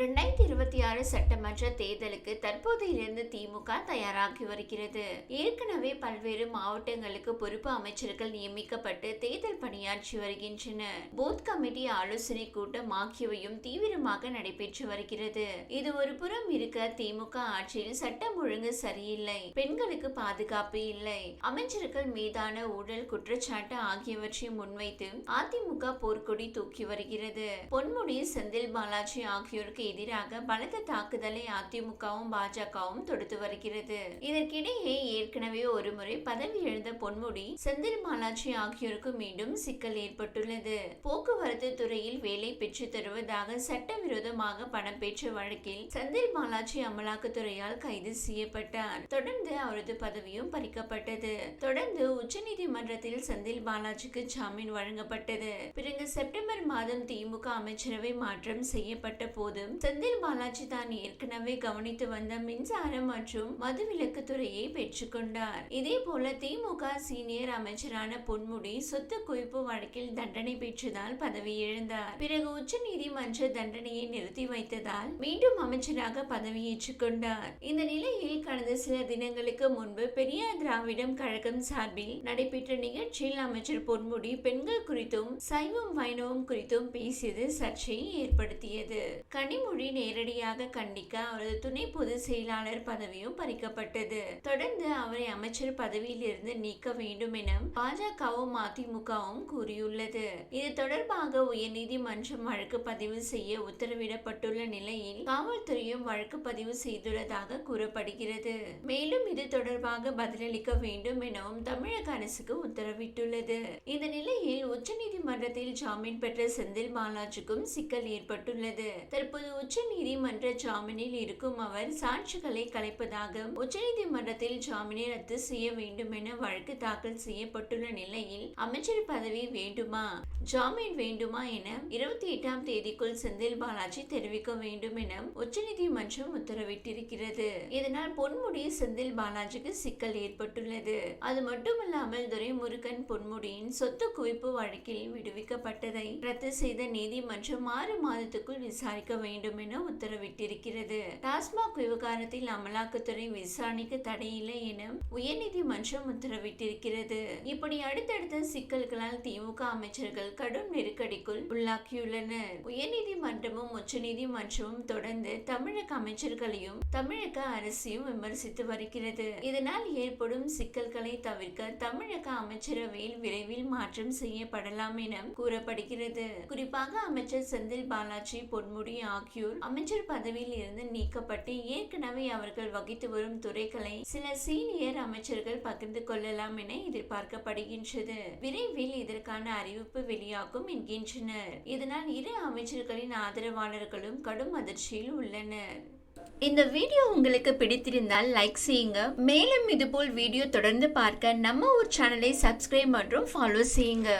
ரெண்டாயிரத்தி இருபத்தி ஆறு சட்டமன்ற தேர்தலுக்கு தற்போதையிலிருந்து திமுக தயாராகி வருகிறது. ஏற்கனவே பல்வேறு மாவட்டங்களுக்கு பொறுப்பு அமைச்சர்கள் நியமிக்கப்பட்டு தேர்தல் பணியாற்றி வருகின்றனர். பூத் கமிட்டி ஆலோசனை கூட்டம் ஆகியவையும் தீவிரமாக நடைபெற்று வருகிறது. இது ஒரு புறம் இருக்க திமுக ஆட்சியில் சட்டம் ஒழுங்கு சரியில்லை. பெண்களுக்கு பாதுகாப்பு இல்லை. அமைச்சர்கள் மீதான ஊழல் குற்றச்சாட்டு ஆகியவற்றை முன்வைத்து அதிமுக போர்க்கொடி தூக்கி வருகிறது. பொன்முடி செந்தில் பாலாஜி ஆகியோருக்கு எதிராக பலத்த தாக்குதலை அதிமுகவும் பாஜகவும் தொடுத்து வருகிறது. இதற்கிடையே ஏற்கனவே ஒருமுறை பதவி இழந்த பொன்முடி செந்தில் பாலாஜி ஆகியோருக்கு மீண்டும் சிக்கல் ஏற்பட்டுள்ளது. போக்குவரத்து துறையில் வேலை பெற்று தருவதாக சட்டவிரோதமாக பணம் பெற்ற வழக்கில் செந்தில் பாலாஜி அமலாக்கத்துறையால் கைது செய்யப்பட்டார். தொடர்ந்து அவரது பதவியும் பறிக்கப்பட்டது. தொடர்ந்து உச்சநீதிமன்றத்தில் செந்தில் பாலாஜிக்கு ஜாமீன் வழங்கப்பட்டது. பிறகு செப்டம்பர் மாதம் திமுக அமைச்சரவை மாற்றம் செய்யப்பட்ட போதும் செந்தில் பாலாஜி தான் ஏற்கனவே கவனித்து வந்த மின்சாரம் மற்றும் மதுவிலக்கு துறையை பெற்றுக்கொண்டார் இதே போல திமுக சீனியர் அமைச்சரான பொன்முடி சொத்து குவிப்பு வழக்கில் தண்டனை பெற்றதால் பதவி இழந்தார். பிறகு உச்ச நீதிமன்ற தண்டனையை நிறுத்தி வைத்ததால் மீண்டும் அமைச்சராக பதவியேற்றுக் கொண்டார். இந்த நிலையில் கடந்த சில தினங்களுக்கு முன்பு பெரியார் திராவிடம் கழகம் சார்பில் நடைபெற்ற நிகழ்ச்சியில் அமைச்சர் பொன்முடி பெண்கள் குறித்தும் சைவம் வைணவம் குறித்தும் பேசியது சர்ச்சையை ஏற்படுத்தியது. கனிமொழி நேரடியாக கண்டிக்க அவரது துணை பொதுச் செயலாளர் பதவியும் பறிக்கப்பட்டது. தொடர்ந்து அவரை அமைச்சர் பதவியில் இருந்து நீக்க வேண்டும் என பாஜகவும் அதிமுகவும் கூறியுள்ளது. இது தொடர்பாக உயர்நீதிமன்றம் வழக்கு பதிவு செய்ய உத்தரவிடப்பட்டுள்ள நிலையில் காவல்துறையும் வழக்கு பதிவு செய்துள்ளதாக கூறப்படுகிறது. மேலும் இது தொடர்பாக பதிலளிக்க வேண்டும் எனவும் தமிழக அரசுக்கு உத்தரவிட்டுள்ளது. இந்த நிலையில் உச்சநீதிமன்ற நீதிமன்றத்தில் ஜாமீன் பெற்ற செந்தில் பாலாஜிக்கும் சிக்கல் ஏற்பட்டுள்ளது. தற்போது உச்ச நீதிமன்ற ஜாமீனில் இருக்கும் அவர் சாட்சிகளை கலைப்பதாக உச்சநீதிமன்றத்தில் ஜாமீனை ரத்து செய்ய வேண்டும் என வழக்கு தாக்கல் செய்யப்பட்டுள்ள நிலையில் அமைச்சர் பதவி வேண்டுமா? ஜாமீன் வேண்டுமா என இருபத்தி எட்டாம் தேதிக்குள் செந்தில் பாலாஜி தெரிவிக்க வேண்டும் என உச்சநீதிமன்றம் உத்தரவிட்டிருக்கிறது. இதனால் பொன்முடி செந்தில் பாலாஜிக்கு சிக்கல் ஏற்பட்டுள்ளது. அது மட்டுமல்லாமல் துரைமுருகன் பொன்முடியின் சொத்து குவிப்பு வழக்கில் விடு விடுவிக்கப்பட்டதை ரத்து செய்த நீதிமன்றம் ஆறு மாதத்துக்குள் விசாரிக்க வேண்டும் என உத்தரவிட்டிருக்கிறது. டாஸ்மாக் விவகாரத்தில் அமலாக்கத்துறை விசாரணைக்கு தடையில்லை என உயர்நீதிமன்றம் உத்தரவிட்டிருக்கிறது. இப்படி அடுத்தடுத்த சிக்கல்களால் திமுக அமைச்சர்கள் கடும் நெருக்கடிக்குள் உள்ளாக்கியுள்ளனர் உயர்நீதிமன்றமும் உச்சநீதிமன்றமும் தொடர்ந்து தமிழக அமைச்சர்களையும் தமிழக அரசையும் விமர்சித்து வருகிறது. இதனால் ஏற்படும் சிக்கல்களை தவிர்க்க தமிழக அமைச்சரவையில் விரைவில் மாற்றம் செய்யப்படலாம் என கூறப்படுகிறது. குறிப்பாக அமைச்சர் செந்தில் பாலாஜி பொன்முடி ஆகியோர் அமைச்சர் பதவியில் இருந்து நீக்கப்பட்டு ஏற்கனவே அவர்கள் வகித்து வரும் துறைகளை சில சீனியர் அமைச்சர்கள் பகிர்ந்து கொள்ளலாம் என எதிர்பார்க்கப்படுகின்றது. விரைவில் இதற்கான அறிவிப்பு வெளியாகும் என்கின்றனர். இதனால் இரு அமைச்சர்களின் ஆதரவாளர்களும் கடும் அதிர்ச்சியில் உள்ளனர். இந்த வீடியோ உங்களுக்கு பிடித்திருந்தால் லைக் செய்யுங்க. மேலும் இதுபோல் வீடியோ தொடர்ந்து பார்க்க நம்ம ஊர் சேனலை சப்ஸ்கிரைப் மற்றும் ஃபாலோ செய்யுங்க.